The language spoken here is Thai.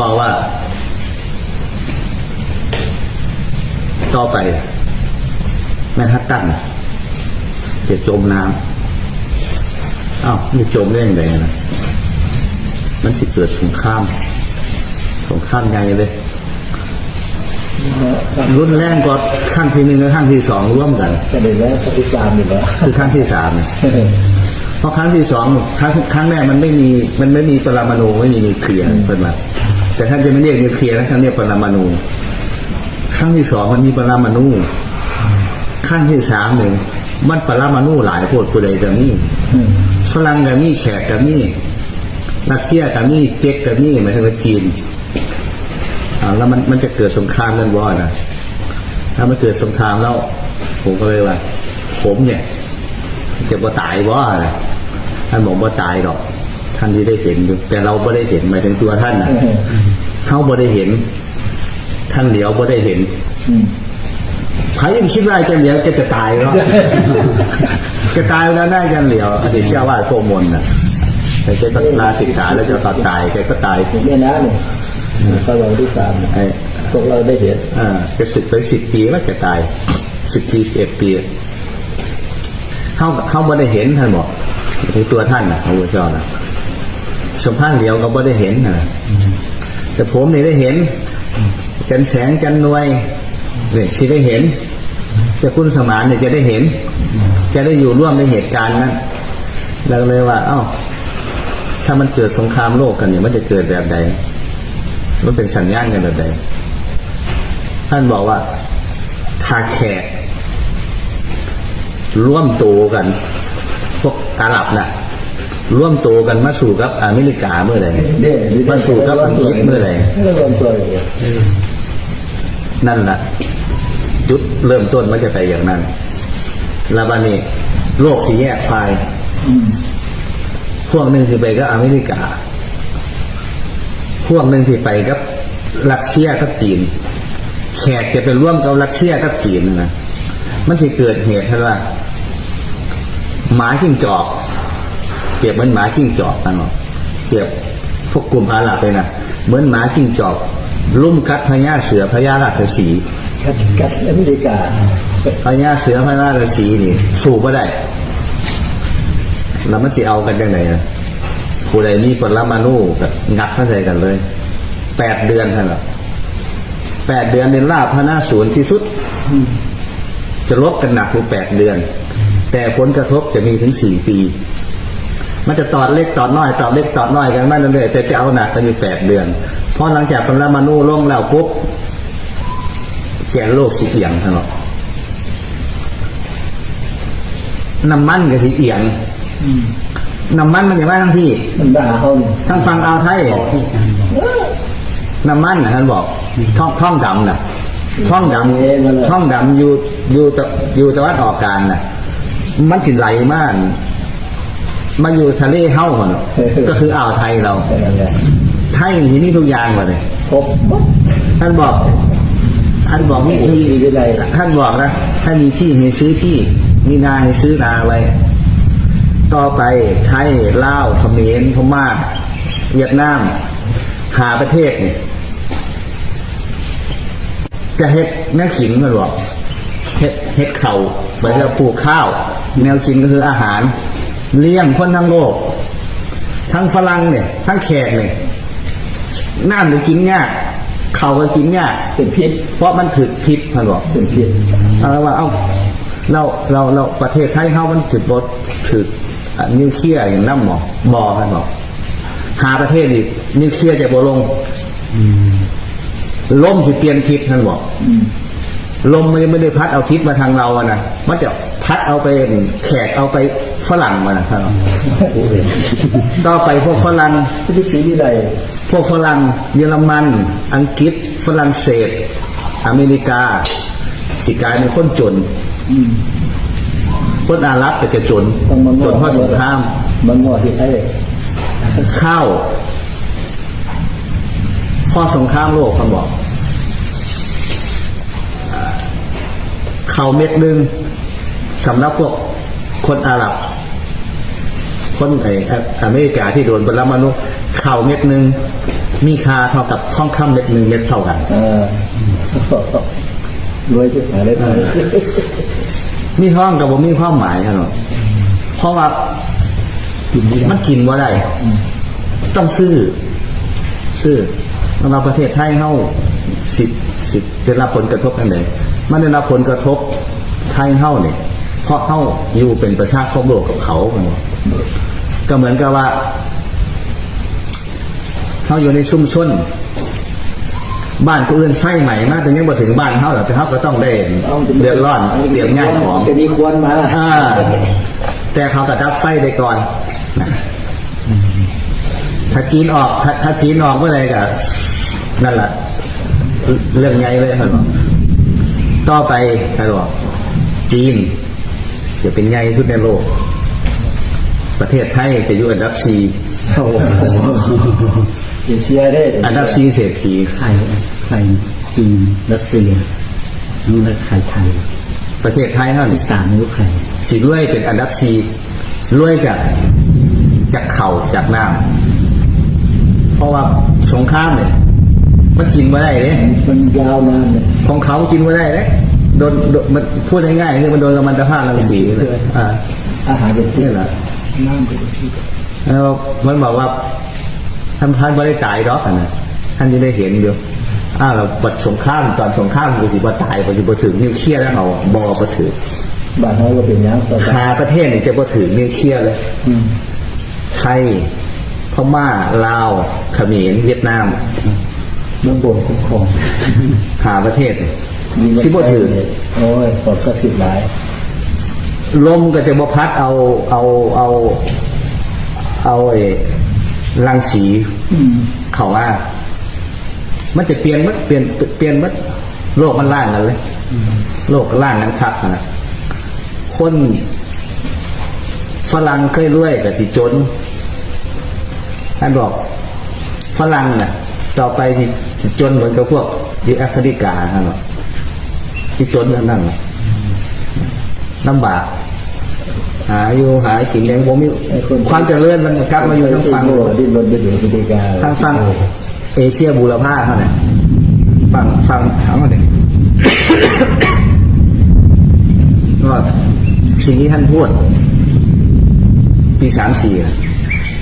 บอกว่า ต่อไปแม่ทัดตั้งจะจมน้ำอ้าวนี่จมได้ยังไงนะมันสิเกิดสงครามสงครามใหญ่เลยรุนแรงกว่าขั้นที่หนึ่งและขั้นที่สองร่วมกันจะได้แล้วปฏิสามอยู่แล้วคือครั้งที่สามเนี่ยเพราะครั้งที่สองครั้งครั้งแรกมันไม่มีมันไม่มีปรมาณูไม่มีนิวเคลียร์เป็นมา แต่ท่านจะไม่เรียกนิวเคลียร์นะท่านเรียกปรมาณูครั้งที่สองมันมีปรมาณูขั้นที่สามหนึ่งมันปรมาณูหลายโพดผู้ใดจะมีฝรั่งกับมีแขกกับมีรัสเซียกับมีเจ๊กกับมีหมายถึงจีนอ่าแล้วมันมันจะเกิดสงครามกันบ่นะถ้ามันเกิดสงครามแล้ว ผมก็เลยว่า ผมเนี่ยจะบ่ตายบ่อะท่านบอกบ่ตายหรอก ท่านที่ได้เห็นอยู่แต่เราบ่ได้เห็นหมายถึงตัวท่านนะ เขาบ่ได้เห็น ท่านเหลียวบ่ได้เห็นใครยังคิดว่าจะเหลียวจะจะตายเนาะจะตายแล้วน่าจะเหลียวอดีตเจ้าวาดโกมลน่ะแต่แกก็ลาสิกขาแล้วจะตอนตายแกก็ตายเนี่ยนะเนี่ยเขาเราที่สามเนี่ยไอ้พวกเราได้เห็นอ่าแกสึกไปสิบปีแล้วแกตายสิบปีสิบเอ็ดปีเข้าเข้าไม่ได้เห็นท่านบอกในตัวท่านนะพระพุทธเจ้านะสมภาพเดียวก็ไม่ได้เห็นนะ แต่ผมนี่ได้เห็น จันแสงจันนวยเนี่ยที่ได้เห็น จะคุณสมานเนี่ยจะได้เห็น จะได้อยู่ร่วมในเหตุการณ์นั้นเราเลยว่า เอ้า ถ้ามันเกิดสงครามโลกกันเนี่ยมันจะเกิดแบบใดมันเป็นสัญญาณกันแบบใดท่านบอกว่าถ้าแขกร่วมตัวกัน พวกอาหรับน่ะ ร่วมตัวกันมาสู่กับอเมริกาเมื่อไหร่มาสู่กับอังกฤษเมื่อไหร่ไม่รวมตัวอยู่นั่นแหละจุดเริ่มต้นมันจะไปอย่างนั้นล้วบันนี้โลกสีแยกไฟพวกหนึ่งที่ไปกับอเมริกา พวกหนึ่งที่ไปกับรัสเซียกับจีน แขกจะไปร่วมกับรัสเซียกับจีนนะมันจะเกิดเหตุที่ว่าหมาจิ้งจอก เปรียบเหมือนหมาจิ้งจอกนะเนาะเปรียบพวกกลุ่มอาหรับเลยนะเหมือนหมาจิ้งจอกลุ่มกัดพญาเสือพญาราชสีกัดกัดอเมริกาพญาเสือพญาราชสีนี่ สู้ก็ได้ แล้วมันจะเอากันยังไงนะผู้ใดมีปรมาณูก็งัดเข้าใจกันเลยแปดเดือนท่านหรอแปดเดือนเป็นลาภพนาศูนย์ที่สุด จะลบกันหนักคือแปดเดือน แต่ผลกระทบจะมีถึงสี่ปี มันจะตอดเล็กตอดน้อยตอดเล็กตอดน้อยกันมาเรื่อยๆแต่จะเอาหนักกันอยู่แปดเดือนเพราะหลังจากปรมาณูลงแล้วปุ๊บแกนโลกสีเอียงท่านหรอกน้ำมันกับสีเอียงน้ำมันมันจะมาทั้งที่มันด่าเขาเนี่ยทั้งฟังเอาวไทยน้ำมันนะท่านบอกท่องท่องดำนะท่องดำท่องดำอยู่อยู่ตะอยู่ตะวันออกกลางนะมันสิไหลมาก มาอยู่ทะเลเฮ้ามันก็คืออ่าวไทยเราเป็นอะไรไทยที่นี่ทุกอย่างหมดเลยครบหมดท่านบอก ท่านบอกมีที่มีวินัยท่านบอกนะถ้ามีที่ให้ซื้อที่มีนาให้ซื้อนาไว้ต่อไปไทยลาวเขมรพม่าเวียดนามหาประเทศนี่จะเฮ็ดแนวขิงมันบอกเฮ็ดเฮ็ดเขาไปจะปลูกข้าว แนวกินก็คืออาหาร เลี้ยงคนทั้งโลก ทั้งฝรั่งเนี่ย ทั้งแขกเนี่ยน้ำจะกินยากเขาก็กินยากเป็นพิษ เพราะมันถือพิษมันบอกเป็นพิษเอาว่าเอ้าเราเราเราประเทศไทยเขามันถือบดถืออะนิวเคลียร์อย่างน้ำหมอบอกันบอกหาประเทศอีกนิวเคลียร์จะบลงล่มสิเปลี่ยนทิศท่านบอกลมมันยังไม่ได้พัดเอาทิศมาทางเราอะนะมันจะพัดเอาไปแขกเอาไป ฝรั่งมานะครับต่อไปพวกฝรั่งพิษศรีวิไลพวกฝรั่งเยอรมัน อังกฤษ ฝรั่งเศส อเมริกา สิกลายเป็นคนจนคนอาหรับก็จะจนต้องมันจนเพราะสงครามมันงอที่ไทยข้าวพอสงครามโลกเขาบอกอ่าข้าวเม็ดหนึ่งสำหรับพวกคนอาหรับ คนไอออเมริกาที่โดนปรมาณูข้าวเม็ดหนึ่งมีค่าเท่ากับทองคำเม็ดหนึ่งเม็ดเท่ากันเออรวยที่หาได้ไหมมีห้องกับผมมีความหมายครับเพราะว่ากินไม่ได้มันกินว่าได้ ต้องซื้อ ซื้อเราประเทศไทยเข้าสิบสิบจะรับผลกระทบกันเลยมันได้รับผลกระทบไทยเข้าเนี่ยเพราะเข้าอยู่เป็นประชาคมโลกกับเขา กันก็เหมือนกับว่าเขาอยู่ในชุมชนบ้านคนอื่นไฟใหม่มากแต่ยังบ่ถึงบ้านเขาหรอกแต่เขาก็ต้องได้เดือดร้อนเดือดง่ายของจะมีควรมาอ่าแต่เขาก็ดับไฟไปก่อนนะถ้าจีนออกถ้าถ้าจีนออกเมื่อไหรก็นั่นแหละเรื่องไงเลยครับต่อไปครับบอกจีนจะเป็นไงสุดในโลก ประเทศไทยจะอยู่อันดับสี่โอ้โหเอเชียได้อันดับสี่เศรษฐีไทยไทยจีนรัสเซียนู่นแล้วไทยไทยประเทศไทยเท่านี้สามนิ้วไข่สีรวยเป็นอันดับสี่รวยจากจากเข่าจากน้ำเพราะว่าสงครามเนี่ยมันกินมาได้เลยมันยาวนานเนี่ยของเขากินมาได้เลยโดนโดนมันพูดง่ายๆคือมันโดนกัมมันตภาพรังสีเลยอ่าอาหารเป็นพืชนี่แหละ น้ำเป็นพืชแล้วมันบอกว่าท่านท่านไม่ได้ตายหรอกนะท่านยังได้เห็นอยู่อ้าวเราบัดสงครามตอนสงครามกูสิบ่ตายกูสิบ่ถึงนิวเคลียร์แล้วเอาบอบ่ถึงบ้านเราก็เป็นอย่างต่อไปคาประเทศนี่จะบ่ถึงนิวเคลียร์เลยอืมไทยพม่าลาวเขมรเวียดนามเมืองบนคุ้มครองหาประเทศมีเงินสิบ่ถือไปเนี่ยโอ้ยขอบสักดิ์สิทธิ์หลาย ลมก็จะบ่พัดเอาเอาเอา เอาไอ้รังสีเขาว่า มันจะเปลี่ยนมัดเปลี่ยนเปลี่ยนมัดโลกมันล่างกันเลยโลกล่างนั้นคักนะคนฝรั่งเคยรวยแต่สิจนท่านบอกฝรั่งน่ะ ต่อไปที่จนเหมือนกับพวกที่แอฟริกาท่านบอกที่จนนั่นนั่นน่ะ ลำบาก หาอยู่หากินยังผมมีไอ้คนความเจริญมันกลับมาอยู่ทางฝั่งโลกดิ้นรนไปอยู่อเมริกาทางฝั่งเอเชียบูรพาเขาเนี่ยฝั่งฝั่งทั้งหมดเนี่ยก็สิ่งที่ท่านพูด ปีสามสี่